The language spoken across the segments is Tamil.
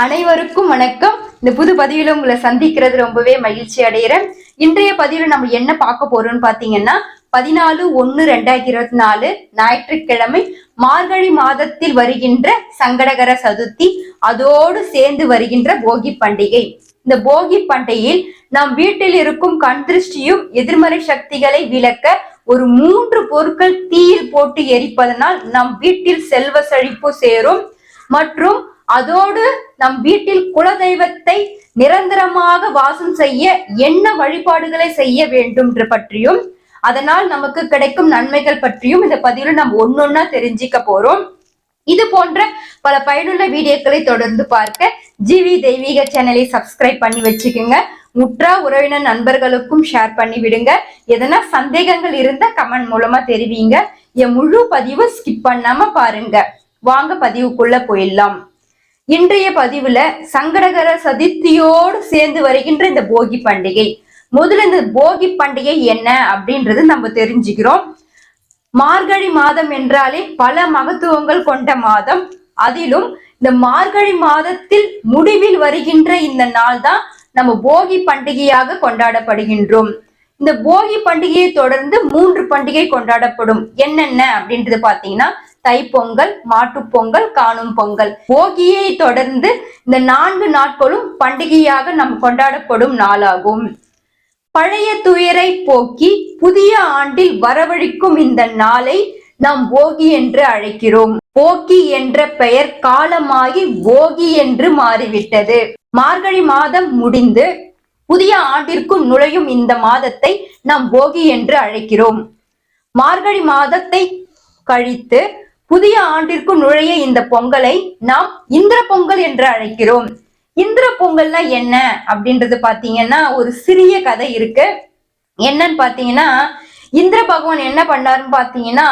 அனைவருக்கும் வணக்கம். இந்த புது பதிவில உங்களை சந்திக்கிறது ரொம்பவே மகிழ்ச்சி அடைகிறேன். இன்றைய பதிவில் நம்ம என்ன பார்க்க போறோம்னு பாத்தீங்கன்னா பதினாலு ஒன்னு ரெண்டாயிரத்தி இருபத்தி நாலு ஞாயிற்றுக்கிழமை மார்கழி மாதத்தில் வருகின்ற சங்கடகர சதுர்த்தி. அதோடு சேர்ந்து வருகின்ற போகி பண்டிகை. இந்த போகி பண்டிகையில் நம் வீட்டில் இருக்கும் கண் திருஷ்டியும் எதிர்மறை சக்திகளை விளக்க ஒரு மூன்று பொருட்கள் தீயில் போட்டு எரிப்பதனால் நம் வீட்டில் செல்வ செழிப்பு சேரும். மற்றும் அதோடு நம் வீட்டில் குலதெய்வத்தை நிரந்தரமாக வாசம் செய்ய என்ன வழிபாடுகளை செய்ய வேண்டும் பற்றியும் அதனால் நமக்கு கிடைக்கும் நன்மைகள் பற்றியும் இந்த பதிவுல நம்ம ஒன்னொன்னா தெரிஞ்சிக்க போறோம். இது போன்ற பல பயனுள்ள வீடியோக்களை தொடர்ந்து பார்க்க ஜிவி தெய்வீக சேனலை சப்ஸ்கிரைப் பண்ணி வச்சுக்கோங்க. முற்றா உறவினர் நண்பர்களுக்கும் ஷேர் பண்ணி விடுங்க. எதனா சந்தேகங்கள் இருந்தா கமெண்ட் மூலமா தெரிவிங்க. என் முழு பதிவு ஸ்கிப் பண்ணாம பாருங்க. வாங்க பதிவுக்குள்ள போயிடலாம். இன்றைய பதிவுல சங்கடகர சதித்தியோடு சேர்ந்து வருகின்ற இந்த போகி பண்டிகை. முதல்ல இந்த போகி பண்டிகை என்ன அப்படின்றது நம்ம தெரிஞ்சுக்கிறோம். மார்கழி மாதம் என்றாலே பல மகத்துவங்கள் கொண்ட மாதம். அதிலும் இந்த மார்கழி மாதத்தில் முடிவில் வருகின்ற இந்த நாள் தான் நம்ம போகி பண்டிகையாக கொண்டாடப்படுகின்றோம். இந்த போகி பண்டிகையை தொடர்ந்து மூன்று பண்டிகை கொண்டாடப்படும். என்னென்ன அப்படின்றது பாத்தீங்கன்னா தைப்பொங்கல் மாட்டுப் பொங்கல் காணும் பொங்கல். போகியை தொடர்ந்து இந்த நான்கு நாட்களும் பண்டிகையாக நம் கொண்டாடப்படும் நாளாகும். பழைய துயரை போக்கி புதிய ஆண்டில் வரவழிக்கும் இந்த நாளை நாம் போகி என்று அழைக்கிறோம். போக்கி என்ற பெயர் காலமாகி போகி என்று மாறிவிட்டது. மார்கழி மாதம் முடிந்து புதிய ஆண்டிற்கும் நுழையும் இந்த மாதத்தை நாம் போகி என்று அழைக்கிறோம். மார்கழி மாதத்தை கழித்து புதிய ஆண்டிற்கு நுழைய இந்த பொங்கலை நாம் இந்திர பொங்கல் என்று அழைக்கிறோம். இந்திர பொங்கல்னா என்ன அப்படின்றது பாத்தீங்கன்னா ஒரு சிறிய கதை இருக்கு. என்னன்னு பாத்தீங்கன்னா இந்திர பகவான் என்ன பண்ணாருன்னு பாத்தீங்கன்னா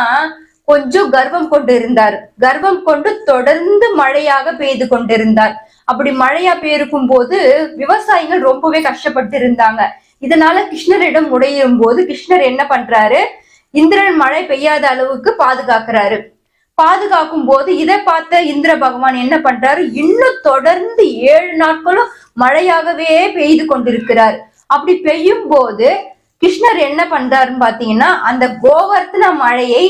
கொஞ்சம் கர்வம் கொண்டு இருந்தார். கர்வம் கொண்டு தொடர்ந்து மழையாக பெய்து கொண்டிருந்தார். அப்படி மழையா பெய்திருக்கும் போது விவசாயிகள் ரொம்பவே கஷ்டப்பட்டு இருந்தாங்க. இதனால கிருஷ்ணரிடம் உடையும் போது கிருஷ்ணர் என்ன பண்றாரு? இந்திரன் மழை பெய்யாத அளவுக்கு பாதுகாக்கிறாரு. பாதுகாக்கும் போது இதை பார்த்த இந்திர பகவான் என்ன பண்றாரு? இன்னும் தொடர்ந்து ஏழு நாட்களும் மழையாகவே பெய்து கொண்டிருக்கிறார். அப்படி பெய்யும் போது கிருஷ்ணர் என்ன பண்றாருன்னு பாத்தீங்கன்னா அந்த கோவர்த்தன மழையை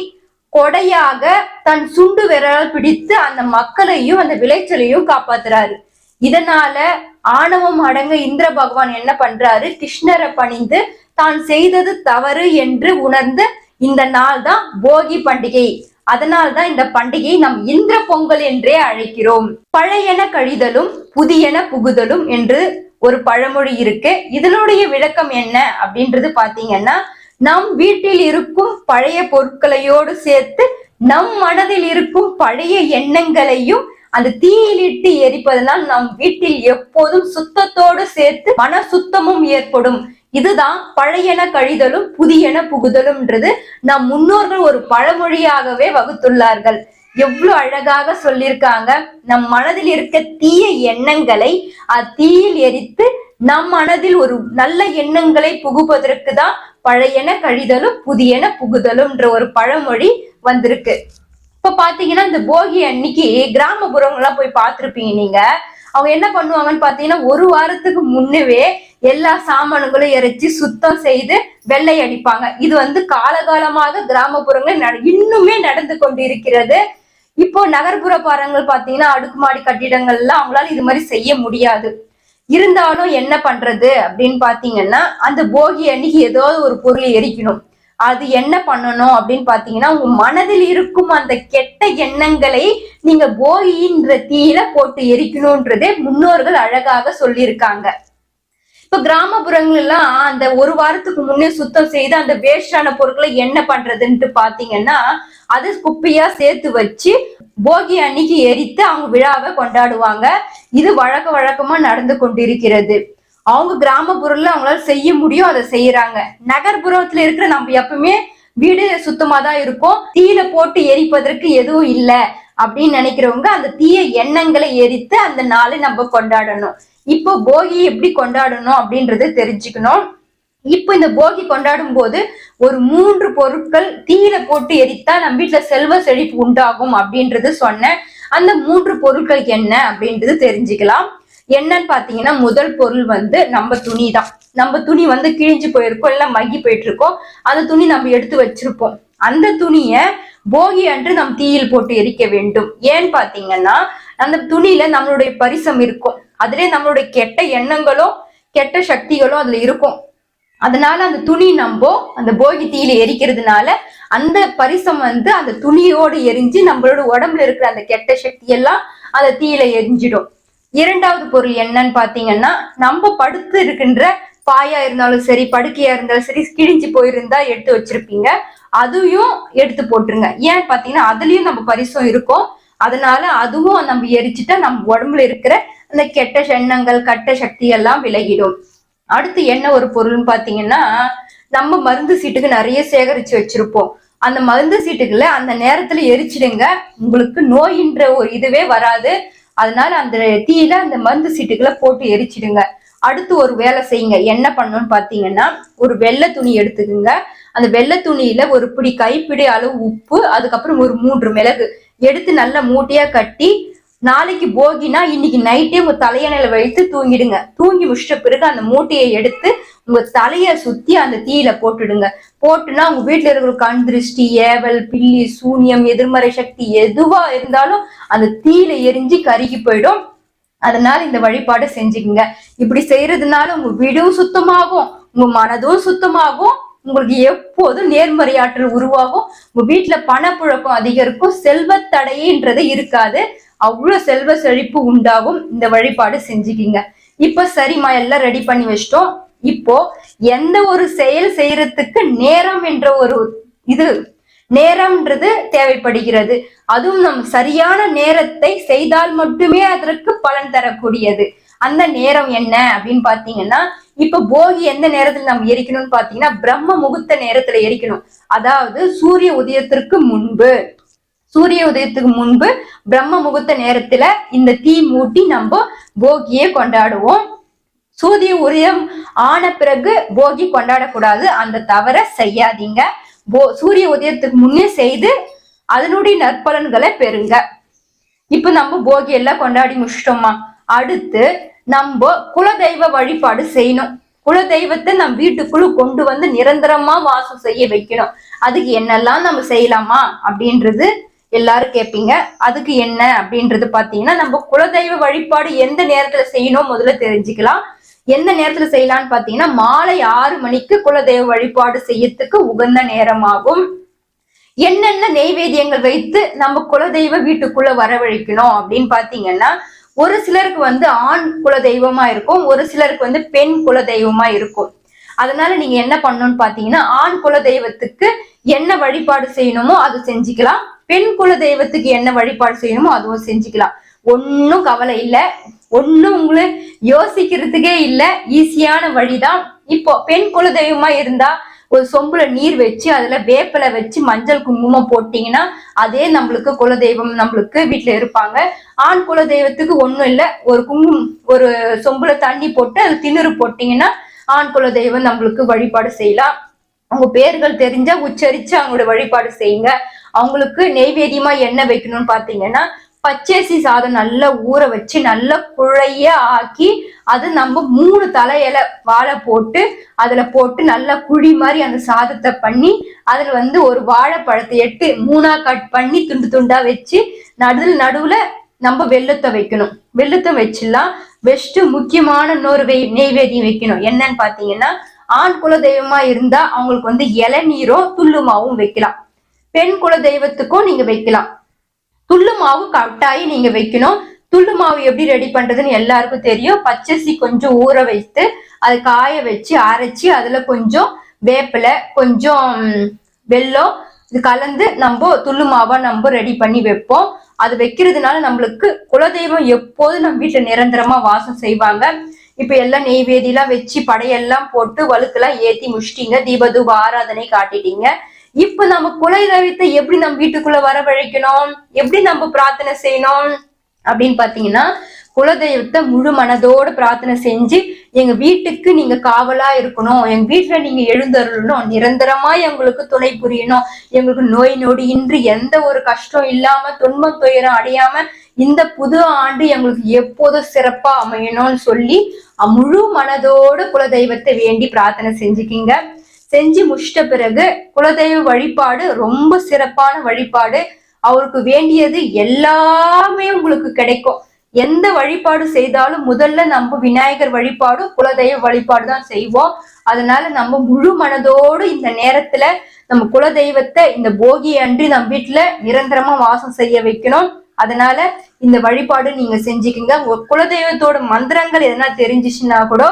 கொடையாக தன் சுண்டு விரலால் பிடித்து அந்த மக்களையும் அந்த விளைச்சலையும் காப்பாத்துறாரு. இதனால ஆணவம் அடங்க இந்திர பகவான் என்ன பண்றாரு? கிருஷ்ணரை பணிந்து தான் செய்தது தவறு என்று உணர்ந்த இந்த நாள் தான் போகி பண்டிகை. அதனால்தான் இந்த பண்டிகையை நம் இந்திர பொங்கல் என்றே அழைக்கிறோம். பழையன கழிதலும் புதியன புகுதலும் என்று ஒரு பழமொழி இருக்கு. இதனுடைய விளக்கம் என்ன அப்படின்றது பாத்தீங்கன்னா நம் வீட்டில் இருக்கும் பழைய பொருட்களையோடு சேர்த்து நம் மனதில் இருக்கும் பழைய எண்ணங்களையும் அந்த தீயிலிட்டு எரிப்பதனால் நம் வீட்டில் எப்போதும் சுத்தத்தோடு சேர்த்து மன சுத்தமும் ஏற்படும். இதுதான் பழையன கழிதலும் புதியன புகுதலும்ன்றது நம் முன்னோர்கள் ஒரு பழமொழியாகவே வகுத்துள்ளார்கள். எவ்வளவு அழகாக சொல்லியிருக்காங்க. நம் மனதில் இருக்க தீய எண்ணங்களை அத்தீயில் எரித்து நம் மனதில் ஒரு நல்ல எண்ணங்களை புகுவதற்கு தான் பழையன கழிதலும் புதியன புகுதலும்ன்ற ஒரு பழமொழி வந்திருக்கு. இப்ப பாத்தீங்கன்னா இந்த போகி அன்னைக்கு கிராமப்புறங்கள்லாம் போய் பார்த்துருப்பீங்க நீங்க. அவங்க என்ன பண்ணுவாங்கன்னு பாத்தீங்கன்னா ஒரு வாரத்துக்கு முன்னவே எல்லா சாமான்களும் இறைச்சி சுத்தம் செய்து வெள்ளை அடிப்பாங்க இது வந்து காலகாலமாக கிராமப்புறங்களில் நட- இன்னுமே நடந்து கொண்டு இருக்கிறது இப்போ நகர்ப்புற பாரங்கள் பாத்தீங்கன்னா அடுக்குமாடி கட்டிடங்கள்ல அவங்களால இது மாதிரி செய்ய முடியாது. இருந்தாலும் என்ன பண்றது அப்படின்னு பாத்தீங்கன்னா அந்த போகி அன்னைக்கு ஏதாவது ஒரு பொருளை எரிக்கணும். அது என்ன பண்ணணும் அப்படின்னு பாத்தீங்கன்னா உங்க மனதில் இருக்கும் அந்த கெட்ட எண்ணங்களை நீங்க போகின்ற தீயில போட்டு எரிக்கணும்ன்றதே முன்னோர்கள் அழகாக சொல்லியிருக்காங்க. இப்ப கிராமப்புறங்கள் எல்லாம் அந்த ஒரு வாரத்துக்கு முன்னே சுத்தம் செய்து அந்த வேஸ்டான பொருட்களை என்ன பண்றதுன்ட்டு பாத்தீங்கன்னா அது குப்பையா சேர்த்து வச்சு போகி அன்னைக்கு எரித்து அவங்க விழாவை கொண்டாடுவாங்க. இது வழக்க வழக்கமா நடந்து கொண்டிருக்கிறது. அவங்க கிராமப்புறம்ல அவங்களால செய்ய முடியும் அதை செய்யறாங்க. நகர்ப்புறத்துல இருக்கிற நம்ம எப்பவுமே வீடு சுத்தமா தான் இருக்கும். தீயில போட்டு எரிப்பதற்கு எதுவும் இல்லை அப்படின்னு நினைக்கிறவங்க அந்த தீய எண்ணங்களை எரித்து அந்த நாளை நம்ம கொண்டாடணும். இப்போ போகி எப்படி கொண்டாடணும் அப்படின்றது தெரிஞ்சுக்கணும். இப்போ இந்த போகி கொண்டாடும் போது ஒரு மூன்று பொருட்கள் தீயில போட்டு எரித்தா நம்ம வீட்டுல செல்வ செழிப்பு உண்டாகும் அப்படின்றது சொன்னேன். அந்த மூன்று பொருட்கள் என்ன அப்படின்றது தெரிஞ்சுக்கலாம். என்னன்னு பாத்தீங்கன்னா முதல் பொருள் வந்து நம்ம துணி தான். நம்ம துணி வந்து கிழிஞ்சு போயிருக்கோம் இல்ல மக்கி போயிட்டு இருக்கோம் அந்த துணி நம்ம எடுத்து வச்சிருப்போம். அந்த துணிய போகி அன்று நம் தீயில் போட்டு எரிக்க வேண்டும். ஏன்னு பாத்தீங்கன்னா அந்த துணியில நம்மளுடைய பரிசம் இருக்கும். அதுலயே நம்மளுடைய கெட்ட எண்ணங்களும் கெட்ட சக்திகளும் அதுல இருக்கும். அதனால அந்த துணி நம்போ அந்த போகி தீயில எரிக்கிறதுனால அந்த பரிசம் வந்து அந்த துணியோடு எரிஞ்சு நம்மளோட உடம்புல இருக்கிற அந்த கெட்ட சக்தி எல்லாம் அந்த தீயில எரிஞ்சிடும். இரண்டாவது பொருள் என்னன்னு பாத்தீங்கன்னா நம்ம படுத்து இருக்கின்ற பாயா இருந்தாலும் சரி படுக்கையா இருந்தாலும் சரி கிழிஞ்சு போயிருந்தா எடுத்து வச்சிருப்பீங்க. அதையும் எடுத்து போட்டுருங்க. ஏன் பாத்தீங்கன்னா அதுலயும் நம்ம பரிசம் இருக்கும். அதனால அதுவும் நம்ம எரிச்சுட்டா நம்ம உடம்புல இருக்கிற அந்த கெட்ட எண்ணங்கள் கட்ட சக்தி எல்லாம் விலகிடும். அடுத்து என்ன ஒரு பொருள்னு பாத்தீங்கன்னா நம்ம மருந்து சீட்டுக்கு நிறைய சேகரிச்சு வச்சிருப்போம். அந்த மருந்து சீட்டுகளை அந்த நேரத்துல எரிச்சிடுங்க. உங்களுக்கு நோயின்ற ஒரு இதுவே வராது. அதனால அந்த தீயில அந்த மருந்து சீட்டுகளை போட்டு எரிச்சிடுங்க. அடுத்து ஒரு வேலை செய்யுங்க. என்ன பண்ணணும்னு பாத்தீங்கன்னா ஒரு வெள்ளை துணி எடுத்துக்குங்க. அந்த வெள்ளை துணியில ஒரு பிடி கைப்பிடி அளவு உப்பு அதுக்கப்புறம் ஒரு மூன்று மிளகு. எடுத்து நல்லா மூட்டையா கட்டி நாளைக்கு போகினா இன்னைக்கு நைட்டே உங்க தலையணையில வைத்து தூங்கிடுங்க. தூங்கி முடிச்சிட்ட பிறகு அந்த மூட்டையை எடுத்து உங்க தலைய சுத்தி அந்த தீயில போட்டுடுங்க. போட்டுனா உங்க வீட்டுல இருக்கிற கண் திருஷ்டி ஏவல் பில்லி சூனியம் எதிர்மறை சக்தி எதுவா இருந்தாலும் அந்த தீயில எரிஞ்சு கருகி போயிடும். அதனால இந்த வழிபாடு செஞ்சுக்குங்க. இப்படி செய்யறதுனால உங்க வீடும் சுத்தமாகும் உங்க மனதும் சுத்தமாகும். உங்களுக்கு எப்போதும் நேர்மறையாற்றல் உருவாகும்? உங்க வீட்டுல பணப்புழக்கம் அதிகரிக்கும் செல்வத்தடையன்றது இருக்காது. அவ்வளவு செல்வ செழிப்பு உண்டாகும். இந்த வழிபாடு செஞ்சுக்கிங்க. இப்ப சரிம்மா எல்லாம் ரெடி பண்ணி வச்சிட்டோம். இப்போ எந்த ஒரு செயல் செய்யறதுக்கு நேரம் என்ற ஒரு இது நேரம்ன்றது தேவைப்படுகிறது. அதுவும் நம் சரியான நேரத்தை செய்தால் மட்டுமே அதற்கு பலன் தரக்கூடியது. அந்த நேரம் என்ன அப்படின்னு பாத்தீங்கன்னா இப்ப போகி எந்த நேரத்துல நம்ம எரிக்கணும்னு பாத்தீங்கன்னா பிரம்ம முகூர்த்த நேரத்துல எரிக்கணும். அதாவது சூரிய உதயத்திற்கு முன்பு. சூரிய உதயத்துக்கு முன்பு பிரம்ம முகூர்த்த நேரத்துல இந்த தீ மூட்டி நம்ம போகியை கொண்டாடுவோம். சூரிய உதயம் ஆன பிறகு போகி கொண்டாடக்கூடாது. அந்த தவற செய்யாதீங்க. போ சூரிய உதயத்துக்கு முன்னே செய்து அதனுடைய நற்பலன்களை பெறுங்க. இப்ப நம்ம போகி எல்லாம் கொண்டாடி முடிச்சிட்டோமா? அடுத்து நம்ம குலதெய்வ வழிபாடு செய்யணும். குலதெய்வத்தை நம் வீட்டுக்குள்ள கொண்டு வந்து நிரந்தரமா வாசம் செய்ய வைக்கணும். அதுக்கு என்னெல்லாம் நம்ம செய்யலாமா அப்படின்றது எல்லாரும் கேட்பீங்க அதுக்கு என்ன அப்படின்றது பாத்தீங்கன்னா நம்ம குலதெய்வ வழிபாடு எந்த நேரத்துல செய்யணும் முதல்ல தெரிஞ்சுக்கலாம். எந்த நேரத்துல செய்யலாம்னு பாத்தீங்கன்னா மாலை ஆறு மணிக்கு குலதெய்வ வழிபாடு செய்யறதுக்கு உகந்த நேரமாகும். என்னென்ன நெய்வேத்தியங்கள் வைத்து நம்ம குலதெய்வ வீட்டுக்குள்ள வரவழைக்கணும் அப்படின்னு பாத்தீங்கன்னா ஒரு சிலருக்கு வந்து ஆண் குல தெய்வமா இருக்கும் ஒரு சிலருக்கு வந்து பெண் குல தெய்வமா இருக்கும். அதனால நீங்க என்ன பண்ணணும்னு பாத்தீங்கன்னா ஆண் குல தெய்வத்துக்கு என்ன வழிபாடு செய்யணுமோ அது செஞ்சுக்கலாம். பெண் குல தெய்வத்துக்கு என்ன வழிபாடு செய்யணுமோ அதுவும் செஞ்சுக்கலாம். ஒன்னும் கவலை இல்லை. ஒன்னும் உங்களை யோசிக்கிறதுக்கே இல்லை. ஈஸியான வழிதான். இப்போ பெண் குல தெய்வமா இருந்தா ஒரு சொம்புல நீர் வச்சு அதுல வேப்பிலை வச்சு மஞ்சள் குங்குமம் போட்டீங்கன்னா அதே நம்மளுக்கு குலதெய்வம் நம்மளுக்கு வீட்டுல இருப்பாங்க. ஆண் குல தெய்வத்துக்கு ஒண்ணும் இல்லை. ஒரு குங்குமம் ஒரு சொம்புல தண்ணி போட்டு அது திணறு போட்டீங்கன்னா ஆண் குல தெய்வம் நம்மளுக்கு வழிபாடு செய்யலாம். அவங்க பேர்கள் தெரிஞ்சா உச்சரிச்சு அவங்களோட வழிபாடு செய்யுங்க. அவங்களுக்கு நெய்வேதியமா என்ன வைக்கணும்னு பாத்தீங்கன்னா பச்சரிசி சாதம் நல்லா ஊற வச்சு நல்லா குழைய ஆக்கி அது நம்ம மூணு தலையில வாழை போட்டு அதுல போட்டு நல்லா குழி மாதிரி அந்த சாதத்தை பண்ணி அதுல வந்து ஒரு வாழைப்பழத்தை எட்டு மூணா கட் பண்ணி துண்டு துண்டா வச்சு நடுவில் நடுவுல நம்ம வெள்ளத்தை வைக்கணும். வெள்ளத்தை வச்சிடலாம் பெஸ்ட் முக்கியமான இன்னொரு வெய் நெய்வேதியம் வைக்கணும். என்னன்னு பாத்தீங்கன்னா ஆண் குல தெய்வமா இருந்தா அவங்களுக்கு வந்து இளநீரும் துள்ளுமாவும் வைக்கலாம். பெண் குல தெய்வத்துக்கும் நீங்க வைக்கலாம். துள்ளு மாவு கட்டாயி நீங்க வைக்கணும். துள்ளு மாவு எப்படி ரெடி பண்றதுன்னு எல்லாருக்கும் தெரியும். பச்சரிசி கொஞ்சம் ஊற வைத்து அதை காய வச்சு அரைச்சி அதுல கொஞ்சம் வேப்பிலை கொஞ்சம் வெல்லம் இது கலந்து நம்ம துள்ளு மாவா நம்ம ரெடி பண்ணி வைப்போம். அது வைக்கிறதுனால நம்மளுக்கு குலதெய்வம் எப்போதும் நம்ம வீட்டுல நிரந்தரமா வாசம் செய்வாங்க. இப்ப எல்லாம் நெய்வேதியெல்லாம் வச்சு படையெல்லாம் போட்டு வழுக்கெல்லாம் ஏத்தி முடிச்சிட்டீங்க. தீபதூப ஆராதனை காட்டிட்டீங்க. இப்ப நம்ம குலதெய்வத்தை எப்படி நம்ம வீட்டுக்குள்ள வரவழைக்கணும்? எப்படி நம்ம பிரார்த்தனை செய்யணும்? அப்படின்னு பாத்தீங்கன்னா குலதெய்வத்தை முழு மனதோட பிரார்த்தனை செஞ்சு எங்க வீட்டுக்கு நீங்க காவலா இருக்கணும். எங்க வீட்டுல நீங்க எழுந்தருளணும். நிரந்தரமா எங்களுக்கு துணை புரியணும். எங்களுக்கு நோய் நொடி இன்றி எந்த ஒரு கஷ்டம் இல்லாம துன்பம் துயரம் அடையாம இந்த புது ஆண்டு எங்களுக்கு எப்போதும் சிறப்பா அமையணும்னு சொல்லி முழு மனதோடு குலதெய்வத்தை வேண்டி பிரார்த்தனை செஞ்சுக்கிங்க. செஞ்சு முடிச்சிட்ட பிறகு குலதெய்வ வழிபாடு ரொம்ப சிறப்பான வழிபாடு. அவருக்கு வேண்டியது எல்லாமே உங்களுக்கு கிடைக்கும். எந்த வழிபாடு செய்தாலும் முதல்ல நம்ம விநாயகர் வழிபாடும் குலதெய்வ வழிபாடு தான் செய்வோம். அதனால நம்ம முழு மனதோடு இந்த நேரத்துல நம்ம குலதெய்வத்தை இந்த போகி அன்றி நம்ம வீட்டுல நிரந்தரமா வாசம் செய்ய வைக்கணும். அதனால இந்த வழிபாடு நீங்க செஞ்சுக்கிங்க. உங்க குலதெய்வத்தோட மந்திரங்கள் எதனா தெரிஞ்சிச்சுன்னா கூட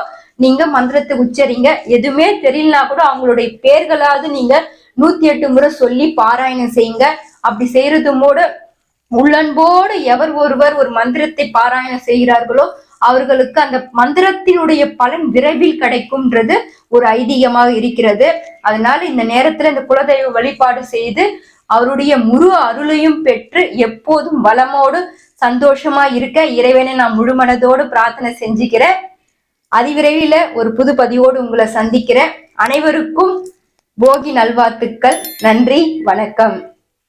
நீங்க மந்திரத்தை உச்சரிங்க. எதுவுமே தெரியலனா கூட அவங்களுடைய பேர்களாவது நீங்க நூத்தி எட்டு முறை சொல்லி பாராயணம் செய்யுங்க. அப்படி செய்யறது மூட உள்ளன்போடு எவர் ஒருவர் ஒரு மந்திரத்தை பாராயணம் செய்கிறார்களோ அவர்களுக்கு அந்த மந்திரத்தினுடைய பலன் விரைவில் கிடைக்கும்ன்றது ஒரு ஐதீகமாக இருக்கிறது. அதனால இந்த நேரத்துல இந்த குலதெய்வ வழிபாடு செய்து அவருடைய முழு அருளையும் பெற்று எப்போதும் வளமோடு சந்தோஷமா இருக்க இறைவனை நான் முழு மனதோடு பிரார்த்தனை செஞ்சுக்கிறேன். அதிவிரைவில் ஒரு புது பதிவோடு உங்களை சந்திக்கிறேன். அனைவருக்கும் போகி நல்வாழ்த்துக்கள். நன்றி. வணக்கம்.